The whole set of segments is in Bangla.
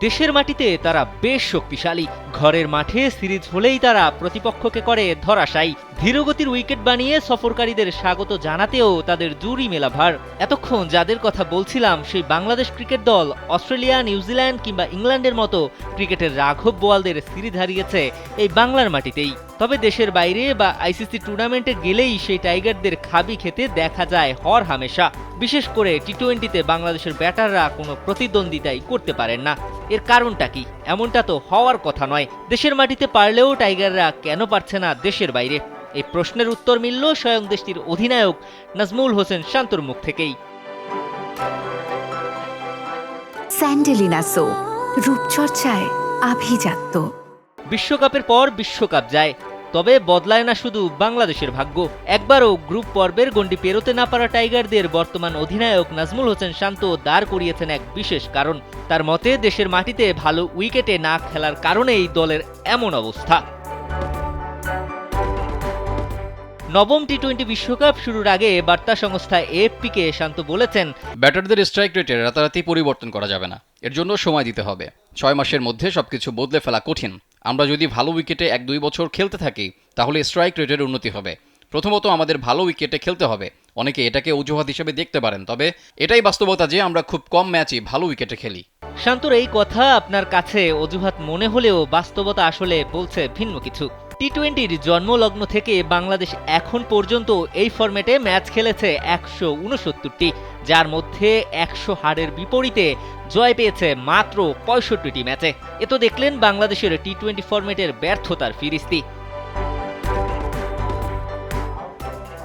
দেশের মাটিতে তারা বেশ শক্তিশালী। ঘরের মাঠে সিরিজ হলেই তারা প্রতিপক্ষকে করে ধরাশায়ী। ধীরগতির উইকেট বানিয়ে সফরকারীদের স্বাগত জানাতেও তাদের জুরি মেলা ভার এতক্ষণ যাদের কথা বলছিলাম, সেই বাংলাদেশ ক্রিকেট দল, অস্ট্রেলিয়া, নিউজিল্যান্ড কিংবা ইংল্যান্ডের মতো ক্রিকেটের রাঘব বোয়ালদের সিরিজ হারিয়েছে এই বাংলার মাটিতেই। তবে দেশের বাইরে বা আইসিসি টুর্নামেন্টে গেলেই সেই টাইগারদের খাবি খেতে দেখা যায় হর হামেশা। বিশেষ করে টি টোয়েন্টিতে বাংলাদেশের ব্যাটাররা কোনো প্রতিদ্বন্দ্বিতাই করতে পারেন না। এর কারণটা কি? এমনটা তো হওয়ার কথা নয়। দেশের মাটিতে পারলেও টাইগাররা কেন পারছে না দেশের বাইরে? এই প্রশ্নের উত্তর মিলল স্বয়ং দেশটির অধিনায়ক নাজমুল হোসেন শান্তর মুখ থেকেই। স্যান্ডেলিনা সো রূপচর্চায় আভিজাত্য। বিশ্বকাপের পর বিশ্বকাপ যায়। তবে বদলায় না শুধু বাংলাদেশের ভাগ্য। একবারও গ্রুপ পর্বের গণ্ডি পেরোতে না পারা টাইগারদের বর্তমান অধিনায়ক নাজমুল হোসেন শান্ত দাঁড় করিয়েছেন এক বিশেষ কারণ। তার মতে, দেশের মাটিতে ভালো উইকেটে না খেলার কারণেই দলের এমন অবস্থা। নবম টি টোয়েন্টি বিশ্বকাপ শুরুর আগে বার্তা সংস্থা এএফপিকে শান্ত বলেছেন, ব্যাটারদের স্ট্রাইক রেটের রাতারাতি পরিবর্তন করা যাবে না। এর জন্য সময় দিতে হবে। ছয় মাসের মধ্যে সবকিছু বদলে ফেলা কঠিন। আমরা যদি ভালো উইকেটে এক দুই বছর খেলতে থাকি, তাহলে স্ট্রাইক রেটের উন্নতি হবে। প্রথমত আমাদের ভালো উইকেটে খেলতে হবে। অনেকে এটাকে অজুহাত হিসেবে দেখতে পারেন, তবে এটাই বাস্তবতা যে আমরা খুব কম ম্যাচই ভালো উইকেটে খেলি। শান্তর, এই কথা আপনার কাছে অজুহাত মনে হলেও বাস্তবতা আসলে বলছে ভিন্ন কিছু। টি টোয়েন্টির জন্মলগ্ন থেকে বাংলাদেশ এখন পর্যন্ত এই ফরম্যাটে ম্যাচ খেলেছে একশো উনসত্তরটি, যার মধ্যে একশো হারের বিপরীতে জয় পেয়েছে মাত্র পঁয়ষট্টিটি ম্যাচে এ তো দেখলেন বাংলাদেশের টি টোয়েন্টি ফরম্যাটের ব্যর্থতার ফিরিস্তি।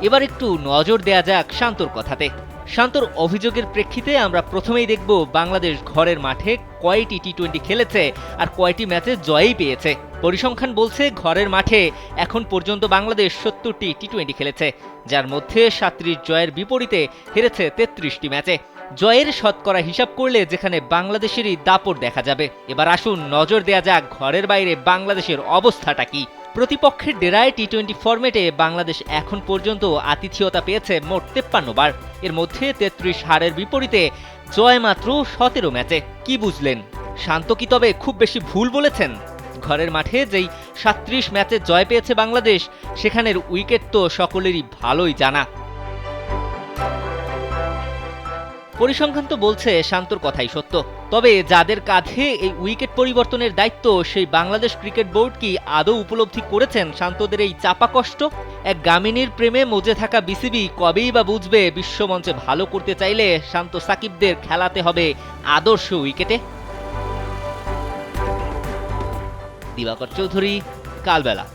এবার একটু নজর দেয়া যাক শান্তর কথাতে। শান্তর অভিযোগের প্রেক্ষিতে আমরা প্রথমেই দেখব বাংলাদেশ ঘরের মাঠে কয়টি টি টোয়েন্টি খেলেছে আর কয়টি ম্যাচে জয়ই পেয়েছে। পরিসংখ্যান বলছে ঘরের মাঠে এখন পর্যন্ত বাংলাদেশ সত্তরটি টি টোয়েন্টি খেলেছে, যার মধ্যে সাত্রিশ জয়ের বিপরীতে হেরেছে তেত্রিশটি ম্যাচে। জয়ের শতকরা হিসাব করলে যেখানে বাংলাদেশেরই দাপট দেখা যাবে। এবার আসুন নজর দেয়া যাক ঘরের বাইরে বাংলাদেশের অবস্থাটা কি। প্রতিপক্ষের ডেরায় টি টোয়েন্টি ফরম্যাটে বাংলাদেশ এখন পর্যন্ত আতিথেয়তা পেয়েছে মোট তেপ্পান্ন বার। এর মধ্যে তেত্রিশ হারের বিপরীতে জয় মাত্র সতেরো ম্যাচে। কি বুঝলেন? শান্ত কি তবে খুব বেশি ভুল বলেছেন? ঘরের মাঠে যেই সাত্রিশ ম্যাচে জয় পেয়েছে বাংলাদেশ, সেখানের উইকেট তো সকলেরই ভালোই জানা। পরিসংখ্যান তো বলছে শান্তর কথাই সত্য। তবে যাদের কাঁধে এই উইকেট পরিবর্তনের দায়িত্ব, সেই বাংলাদেশ ক্রিকেট বোর্ড কি আদৌ উপলব্ধি করেছেন শান্তদের এই চাপা কষ্ট? এক গামিনীর প্রেমে মজে থাকা বিসিবি কবেই বা বুঝবে বিশ্বমঞ্চে ভালো করতে চাইলে শান্ত সাকিবদের খেলাতে হবে আদর্শ উইকেটে। দিবাকর চৌধুরী, কালবেলা।